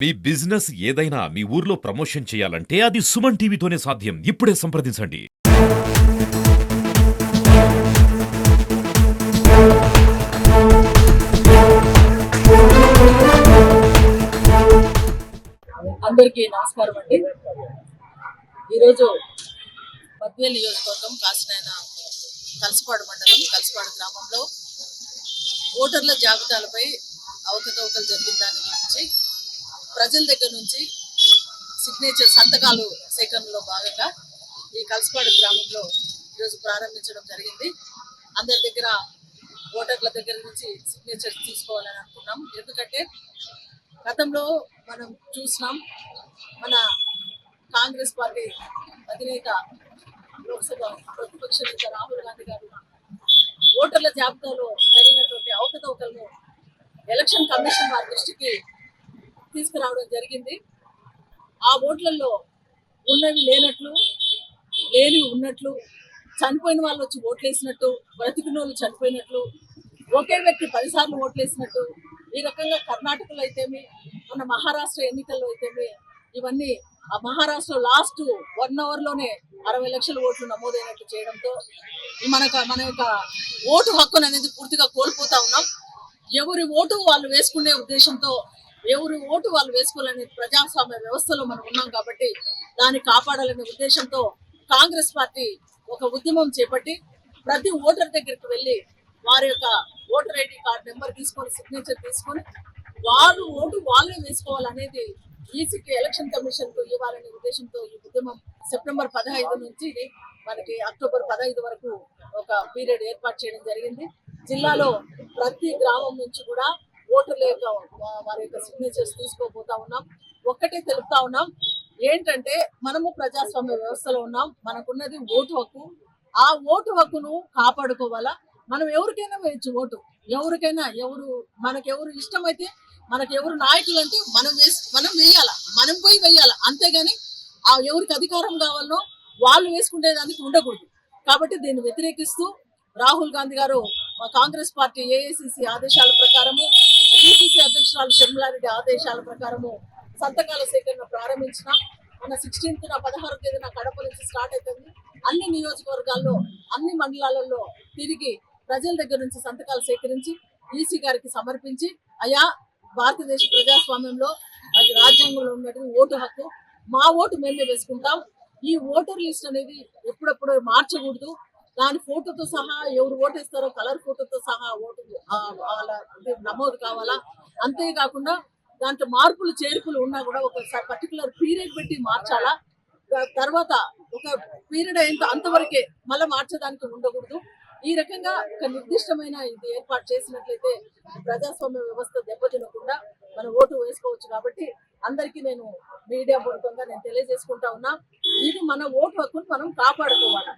మీ business ఏదైనా మీ ఊర్లో promotion చేయాలంటే అది సుమన్ టీవీతోనే సాధ్యం. ఇప్పుడే సంప్రదించండి. అందరికీ నమస్కారం అండి. ఈరోజు బద్వేల్ నియోజకవర్గం కాసినాయన కలసపాడు మండలం కలసపాడు గ్రామంలో ఓటర్ల జాబితాలపై అవకతవకలు జరిగిన దాని గురించి ప్రజల దగ్గర నుంచి సిగ్నేచర్ సంతకాలు సేకరణలో భాగంగా ఈ కలసపాడు గ్రామంలో ఈరోజు ప్రారంభించడం జరిగింది. అందరి దగ్గర ఓటర్ల దగ్గర నుంచి సిగ్నేచర్స్ తీసుకోవాలని అనుకున్నాం. ఎందుకంటే గతంలో మనం చూసినాం మన కాంగ్రెస్ పార్టీ అధినేత లోక్సభ ప్రతిపక్ష నేత రాహుల్ గాంధీ గారు ఓటర్ల జాబితాలో జరిగినటువంటి అవకతవకలను ఎలక్షన్ కమిషన్ వారి దృష్టికి తీసుకురావడం జరిగింది. ఆ ఓట్లలో ఉన్నవి లేనట్లు లేని ఉన్నట్లు చనిపోయిన వాళ్ళు వచ్చి ఓట్లేసినట్టు బ్రతికిన వాళ్ళు చనిపోయినట్లు ఒకే వ్యక్తి పదిసార్లు ఓట్లేసినట్టు ఈ రకంగా కర్ణాటకలో అయితేమి మన మహారాష్ట్ర ఎన్నికల్లో అయితేమి ఇవన్నీ ఆ మహారాష్ట్ర లాస్ట్ వన్ అవర్లోనే అరవై లక్షల ఓట్లు నమోదైనట్టు చేయడంతో మనకు మన యొక్క ఓటు హక్కును అనేది పూర్తిగా కోల్పోతా ఉన్నాం. ఎవరి ఓటు వాళ్ళు వేసుకునే ఉద్దేశంతో ఎవరు ఓటు వాళ్ళు వేసుకోవాలనే ప్రజాస్వామ్య వ్యవస్థలో మనం ఉన్నాం కాబట్టి దాన్ని కాపాడాలనే ఉద్దేశంతో కాంగ్రెస్ పార్టీ ఒక ఉద్యమం చేపట్టి ప్రతి ఓటర్ దగ్గరికి వెళ్ళి వారి యొక్క ఓటర్ ఐడి కార్డ్ నెంబర్ తీసుకొని సిగ్నేచర్ తీసుకొని వారు ఓటు వాళ్ళే వేసుకోవాలనేది ఈసీకి ఎలక్షన్ కమిషన్కు ఇవ్వాలనే ఉద్దేశంతో ఈ ఉద్యమం సెప్టెంబర్ పదహైదు నుంచి మనకి అక్టోబర్ పదహైదు వరకు ఒక పీరియడ్ ఏర్పాటు చేయడం జరిగింది. జిల్లాలో ప్రతి గ్రామం నుంచి కూడా ఓటర్ల యొక్క వారి యొక్క సిగ్నేచర్స్ తీసుకోపోతా ఉన్నాం. ఒక్కటే తెలుపుతా ఉన్నాం. ఏంటంటే మనము ప్రజాస్వామ్య వ్యవస్థలో ఉన్నాం. మనకున్నది ఓటు హక్కు. ఆ ఓటు హక్కును కాపాడుకోవాలా? మనం ఎవరికైనా వేయచ్చు ఓటు. ఎవరికైనా ఎవరు మనకెవరు ఇష్టమైతే మనకు ఎవరు నాయకులు అంటే మనం వేసి మనం వేయాల? మనం పోయి వేయాల? అంతేగాని ఆ ఎవరికి అధికారం కావాలనో వాళ్ళు వేసుకునే దానికి ఉండకూడదు. కాబట్టి దీన్ని వ్యతిరేకిస్తూ రాహుల్ గాంధీ గారు కాంగ్రెస్ పార్టీ ఏఐసిసి ఆదేశాల ప్రకారము పిసిసి అధ్యక్షురాలు షర్మిలారెడ్డి ఆదేశాల ప్రకారము సంతకాల సేకరణ ప్రారంభించిన. మన సిక్స్టీన్త్ పదహారు తేదీన కడప నుంచి స్టార్ట్ అవుతుంది అన్ని నియోజకవర్గాల్లో అన్ని మండలాలలో తిరిగి ప్రజల దగ్గర నుంచి సంతకాలు సేకరించి ఈసీ గారికి సమర్పించి అయా భారతదేశ ప్రజాస్వామ్యంలో అది రాజ్యాంగంలో ఉన్నటువంటి ఓటు హక్కు మా ఓటు మేమే వేసుకుంటాం. ఈ ఓటర్ లిస్ట్ అనేది ఎప్పుడప్పుడు మార్చకూడదు. దాని ఫోటోతో సహా ఎవరు ఓటేస్తారో కలర్ ఫోటోతో సహా ఓటు నమోదు కావాలా? అంతేకాకుండా దాంట్లో మార్పులు చేర్పులు ఉన్నా కూడా ఒక పర్టికులర్ పీరియడ్ పెట్టి మార్చాలా? తర్వాత ఒక పీరియడ్ అయిన అంతవరకే మళ్ళీ మార్చడానికి ఉండకూడదు. ఈ రకంగా ఒక నిర్దిష్టమైన ఇది ఏర్పాటు చేసినట్లయితే ప్రజాస్వామ్య వ్యవస్థ దెబ్బతినకుండా మనం ఓటు వేసుకోవచ్చు కాబట్టి అందరికీ నేను మీడియా పూర్వకంగా నేను తెలియజేసుకుంటా ఉన్నా ఇది మన ఓటు హక్కును మనం కాపాడుకోవాలి.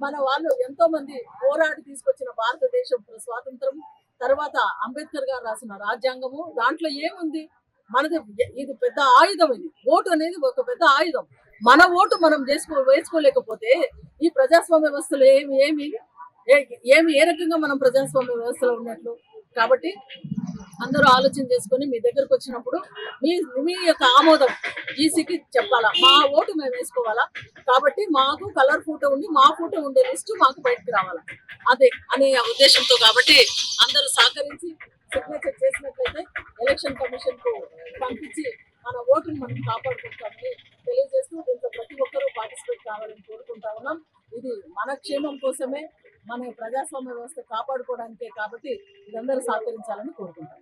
మన వాళ్ళు ఎంతో మంది పోరాడి తీసుకొచ్చిన భారతదేశం స్వాతంత్రం తర్వాత అంబేద్కర్ గారు రాసిన రాజ్యాంగము. దాంట్లో ఏముంది? మనది ఇది పెద్ద ఆయుధం ఇది. ఓటు అనేది ఒక పెద్ద ఆయుధం. మన ఓటు మనం చేసుకో వేసుకోలేకపోతే ఈ ప్రజాస్వామ్య వ్యవస్థలో ఏమి ఏమి? ఏమి ఏ రకంగా మనం ప్రజాస్వామ్య వ్యవస్థలో ఉన్నట్లు? కాబట్టి అందరూ ఆలోచన చేసుకొని మీ దగ్గరకు వచ్చినప్పుడు మీ మీ యొక్క ఆమోదం ఈసీకి చెప్పాలా? మా ఓటు మేము వేసుకోవాలా? కాబట్టి మాకు కలర్ ఫోటో ఉండి మా ఫోటో ఉండే లిస్టు మాకు బయటకు రావాలా? అదే అనే ఉద్దేశంతో కాబట్టి అందరూ సహకరించి సిగ్నేచర్ చేసినట్లయితే ఎలక్షన్ కమిషన్కు పంపించి మన ఓటును మనం కాపాడుకుంటామని తెలియజేస్తూ దీంట్లో ప్రతి ఒక్కరూ పార్టిసిపేట్ కావాలని కోరుకుంటా ఉన్నాం. ఇది మన క్షేమం కోసమే మన ప్రజాస్వామ్య వ్యవస్థ కాపాడుకోవడానికే కాబట్టి ఇదందరూ సహకరించాలని కోరుకుంటాం.